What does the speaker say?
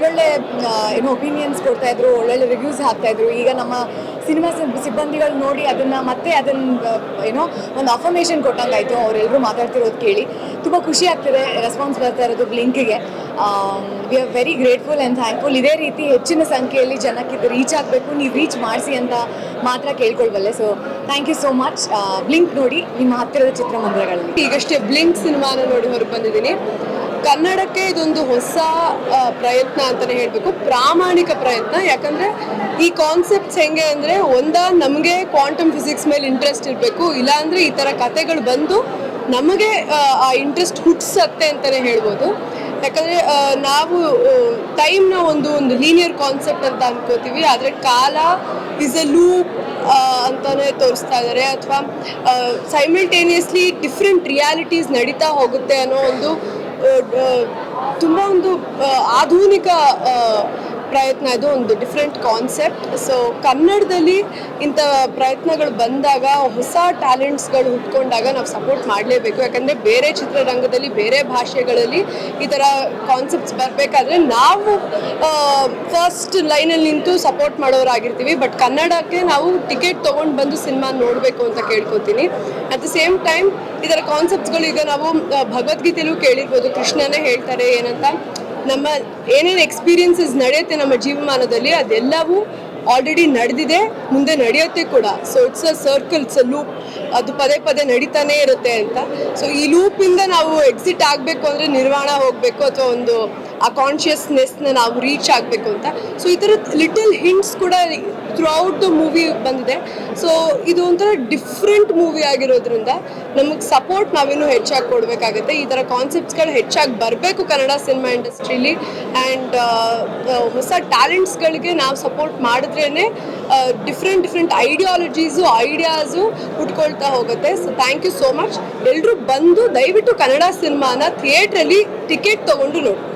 ಒಳ್ಳೊಳ್ಳೆ ಏನು ಒಪಿನಿಯನ್ಸ್ ಕೊಡ್ತಾ ಇದ್ರು, ಒಳ್ಳೊಳ್ಳೆ ರಿವ್ಯೂಸ್ ಹಾಕ್ತಾ ಇದ್ರು. ಈಗ ನಮ್ಮ ಸಿನಿಮಾ ಸಿಬ್ಬಂದಿಗಳು ನೋಡಿ ಅದನ್ನ ಮತ್ತೆ ಅದನ್ನ ಏನೋ ಒಂದು ಅಫರ್ಮೇಷನ್ ಕೊಟ್ಟಂಗಾಯ್ತು. ಅವರೆಲ್ಲರೂ ಮಾತಾಡ್ತಿರೋದು ಕೇಳಿ. ತುಂಬ ಖುಷಿ ಆಗ್ತಿದೆ ರೆಸ್ಪಾನ್ಸ್ ಬರ್ತಾ ಇರೋದು ಬ್ಲಿಂಕಿಗೆ we are very grateful and thankful ಇದೇ ರೀತಿ ಹೆಚ್ಚಿನ ಸಂಖ್ಯೆಯಲ್ಲಿ ಜನಕ್ಕೆ ಇದು ರೀಚ್ ಆಗಬೇಕು. ನೀವು ರೀಚ್ ಮಾಡಿಸಿ ಅಂತ ಮಾತ್ರ ಕೇಳ್ಕೊಳ್ಬಲ್ಲೆ. So thank you so much Blink ನೋಡಿ ನಿಮ್ಮ ಹತ್ತಿರದ ಚಿತ್ರಮಂದಿರಗಳಲ್ಲಿ. ಈಗಷ್ಟೇ ಬ್ಲಿಂಕ್ ಸಿನಿಮಾನ ನೋಡಿ ಹೊರಗೆ ಬಂದಿದ್ದೀನಿ. ಕನ್ನಡಕ್ಕೆ ಇದೊಂದು ಹೊಸ ಪ್ರಯತ್ನ ಅಂತಲೇ ಹೇಳಬೇಕು. ಪ್ರಾಮಾಣಿಕ ಪ್ರಯತ್ನ. ಯಾಕಂದರೆ ಈ ಕಾನ್ಸೆಪ್ಟ್ಸ್ ಹೆಂಗೆ ಅಂದರೆ ಒಂದ ನಮಗೆ ಕ್ವಾಂಟಮ್ ಫಿಸಿಕ್ಸ್ ಮೇಲೆ ಇಂಟ್ರೆಸ್ಟ್ ಇರಬೇಕು. ಇಲ್ಲಾಂದರೆ ಈ ಥರ ಕತೆಗಳು ಬಂದು ನಮಗೆ ಆ, ಇಂಟ್ರೆಸ್ಟ್ ಹುಟ್ಟಿಸತ್ತೆ ಅಂತಲೇ ಹೇಳ್ಬೋದು. ಯಾಕಂದರೆ ನಾವು ಟೈಮ್ನ ಒಂದು ಒಂದು ಲೀನಿಯರ್ ಕಾನ್ಸೆಪ್ಟ್ ಅಂತ ಅನ್ಕೋತೀವಿ. ಆದರೆ ಕಾಲ ಇಸ್ ಎ ಲೂಪ್ ಅಂತಾನೆ ತೋರಿಸ್ತಾ ಇದ್ದಾರೆ ಅಥವಾ ಸೈಮಲ್ಟೇನಿಯಸ್ಲಿ ಡಿಫ್ರೆಂಟ್ ರಿಯಾಲಿಟೀಸ್ ನಡೀತಾ ಹೋಗುತ್ತೆ ಅನ್ನೋ ಒಂದು ತುಂಬ ಒಂದು ಆಧುನಿಕ ಪ್ರಯತ್ನ, ಇದು ಒಂದು ಡಿಫ್ರೆಂಟ್ ಕಾನ್ಸೆಪ್ಟ್ ಸೊ ಕನ್ನಡದಲ್ಲಿ ಇಂಥ ಪ್ರಯತ್ನಗಳು ಬಂದಾಗ, ಹೊಸ ಟ್ಯಾಲೆಂಟ್ಸ್ಗಳು ಹುಟ್ಕೊಂಡಾಗ ನಾವು ಸಪೋರ್ಟ್ ಮಾಡಲೇಬೇಕು. ಯಾಕಂದರೆ ಬೇರೆ ಚಿತ್ರರಂಗದಲ್ಲಿ, ಬೇರೆ ಭಾಷೆಗಳಲ್ಲಿ ಈ ಥರ ಕಾನ್ಸೆಪ್ಟ್ಸ್ ಬರಬೇಕಾದ್ರೆ ನಾವು ಫಸ್ಟ್ ಲೈನಲ್ಲಿ ನಿಂತು ಸಪೋರ್ಟ್ ಮಾಡೋರಾಗಿರ್ತೀವಿ. ಬಟ್ ಕನ್ನಡಕ್ಕೆ ನಾವು ಟಿಕೆಟ್ ತೊಗೊಂಡು ಬಂದು ಸಿನಿಮಾ ನೋಡಬೇಕು ಅಂತ ಕೇಳ್ಕೊತೀನಿ. ಅಟ್ ದ ಸೇಮ್ ಟೈಮ್ ಈ ಥರ ಕಾನ್ಸೆಪ್ಟ್ಸ್ಗಳು ಈಗ ನಾವು ಭಗವದ್ಗೀತೆಯಲ್ಲೂ ಕೇಳಿರ್ಬೋದು. ಕೃಷ್ಣನೇ ಹೇಳ್ತಾರೆ ಏನಂತ? ನಮ್ಮ ಏನೇನು ಎಕ್ಸ್ಪೀರಿಯನ್ಸಸ್ ನಡೆಯುತ್ತೆ ನಮ್ಮ ಜೀವಮಾನದಲ್ಲಿ ಅದೆಲ್ಲವೂ ಆಲ್ರೆಡಿ ನಡೆದಿದೆ, ಮುಂದೆ ನಡೆಯುತ್ತೆ ಕೂಡ. So it's a circle it's a loop ಅದು ಪದೇ ಪದೇ ನಡೀತಾನೆ ಇರುತ್ತೆ ಅಂತ. ಸೊ ಈ ಲೂಪಿಂದ ನಾವು ಎಕ್ಸಿಟ್ ಆಗಬೇಕು ಅಂದರೆ ನಿರ್ವಾಣ ಹೋಗಬೇಕು ಅಥವಾ ಒಂದು ಆ ಕಾನ್ಷಿಯಸ್ನೆಸ್ನ ನಾವು ರೀಚ್ ಆಗಬೇಕು ಅಂತ. ಸೊ ಈ ಥರ ಲಿಟಲ್ ಹಿಂಟ್ಸ್ ಕೂಡ ಥ್ರೂ ಔಟ್ ದ ಮೂವಿ ಬಂದಿದೆ. ಸೊ ಇದು ಒಂಥರ ಡಿಫ್ರೆಂಟ್ ಮೂವಿ ಆಗಿರೋದ್ರಿಂದ ನಮಗೆ ಸಪೋರ್ಟ್ ನಾವಿನ್ನೂ ಹೆಚ್ಚಾಗಿ ಕೊಡಬೇಕಾಗುತ್ತೆ. ಈ ಥರ ಕಾನ್ಸೆಪ್ಟ್ಸ್ಗಳು ಹೆಚ್ಚಾಗಿ ಬರಬೇಕು ಕನ್ನಡ ಸಿನಿಮಾ ಇಂಡಸ್ಟ್ರೀಲಿ ಆ್ಯಂಡ್ ಹೊಸ ಟ್ಯಾಲೆಂಟ್ಸ್ಗಳಿಗೆ ನಾವು ಸಪೋರ್ಟ್ ಮಾಡಿದ್ರೇ ಡಿಫ್ರೆಂಟ್ ಡಿಫ್ರೆಂಟ್ ಐಡಿಯಾಲಜೀಸು ಐಡಿಯಾಸು ಹುಟ್ಕೊಳ್ತಾ ಹೋಗುತ್ತೆ. So thank you so much ಎಲ್ಲರೂ ಬಂದು ದಯವಿಟ್ಟು ಕನ್ನಡ ಸಿನಿಮಾನ ಥಿಯೇಟ್ರಲ್ಲಿ ಟಿಕೆಟ್ ತೊಗೊಂಡು ನೋಡಿ.